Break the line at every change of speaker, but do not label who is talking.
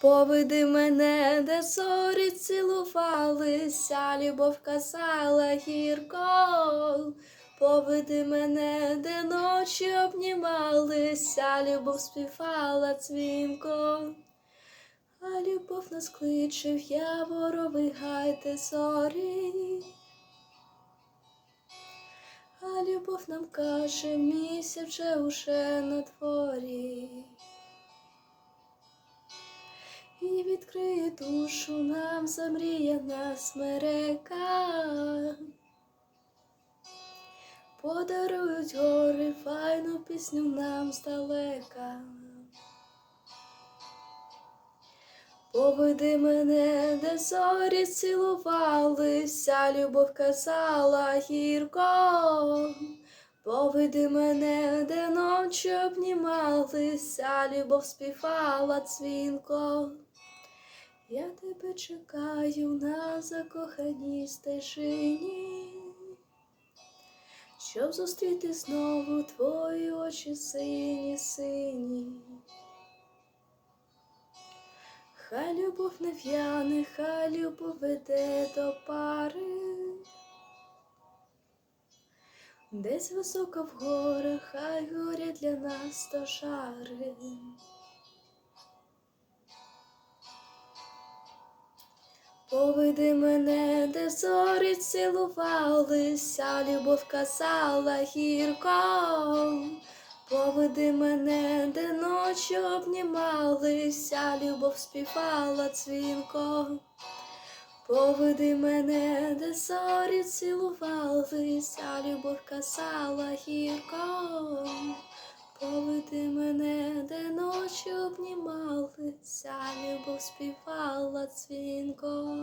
Поведи мене, де зорі цілувалися, любов казала гірко. Поведи мене, де ночі обнімалися, любов співала дзвінко. А любов нас кличе в яворовий гай, зорі. А любов нам каже, місяць вже уже на дворі. І відкриє душу нам замріяна смерека. Подарують гори файну пісню нам здалека. Поведи мене, де зорі цілувалися, любов казала гірко. Поведи мене, де ночі обнімалися, любов співала дзвінко. Я тебе чекаю на закоханій стежині, щоб зустріти знову твої очі сині, сині. Хай любов не в'яне, хай любов веде до пари. Десь високо в горах, хай горять для нас стожари. Поведи мене, де зорі цілувалися, любов казала гірко. Поведи мене, де ночі обнімалися, любов співала дзвінко. Поведи мене, де зорі цілувалися, любов казала гірко. Обнімалися, любов співала дзвінко.